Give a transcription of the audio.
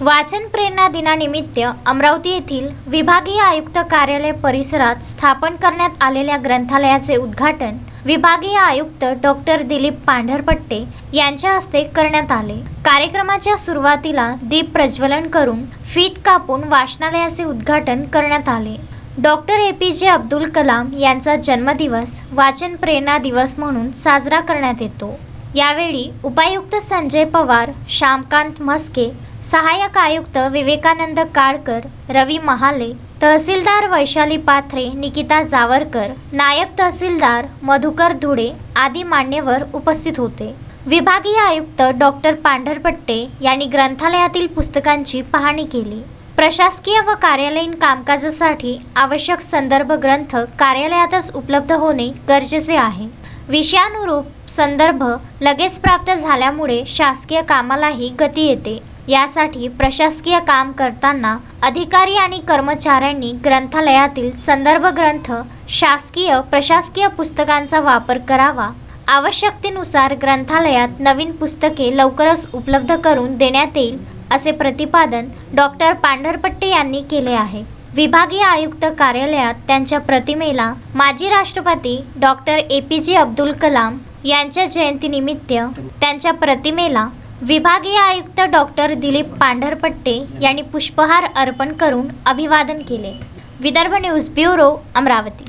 वाचन प्रेरणा दिनानिमित्त अमरावती येथील विभागीय आयुक्त कार्यालय परिसरात स्थापन करण्यात आलेल्या ग्रंथालयाचे उद्घाटन विभागीय आयुक्त डॉक्टर दिलीप पांढरपट्टे यांच्या हस्ते करण्यात आले. कार्यक्रमाच्या सुरुवातीला दीप प्रज्वलन करून फीत कापून वाचनालयाचे उद्घाटन करण्यात आले. डॉक्टर ए पी जे अब्दुल कलाम यांचा जन्मदिवस वाचन प्रेरणा दिवस म्हणून साजरा करण्यात येतो. यावेळी उपायुक्त संजय पवार श्यामकांत म्हस्के सहाय्यक आयुक्त विवेकानंद काळकर रवी महाले तहसीलदार वैशाली पाथरे निकिता जावरकर नायब तहसीलदार मधुकर धुडे आदी मान्यवर उपस्थित होते. विभागीय आयुक्त डॉक्टर पांढरपट्टे यांनी ग्रंथालयातील पुस्तकांची पाहणी केली. प्रशासकीय व कार्यालयीन कामकाजासाठी आवश्यक संदर्भ ग्रंथ कार्यालयातच उपलब्ध होणे गरजेचे आहे. विषयानुरूप संदर्भ लगेच प्राप्त झाल्यामुळे शासकीय कामालाही गती येते. यासाठी प्रशासकीय काम करताना अधिकारी आणि कर्मचाऱ्यांनी ग्रंथालयातील संदर्भ ग्रंथ शासकीय प्रशासकीय पुस्तकांचा वापर करावा. आवश्यकतेनुसार ग्रंथालयात नवीन पुस्तके लवकरच उपलब्ध करून देण्यात येईल असे प्रतिपादन डॉक्टर पांढरपट्टे यांनी केले आहे. विभागीय आयुक्त कार्यालयात त्यांच्या प्रतिमेला माजी राष्ट्रपती डॉक्टर ए पी जे अब्दुल कलाम यांच्या जयंतीनिमित्त त्यांच्या प्रतिमेला विभागीय आयुक्त डॉक्टर दिलीप पांढरपट्टे यांनी पुष्पहार अर्पण करून अभिवादन केले. Vidarbha news bureau Amravati.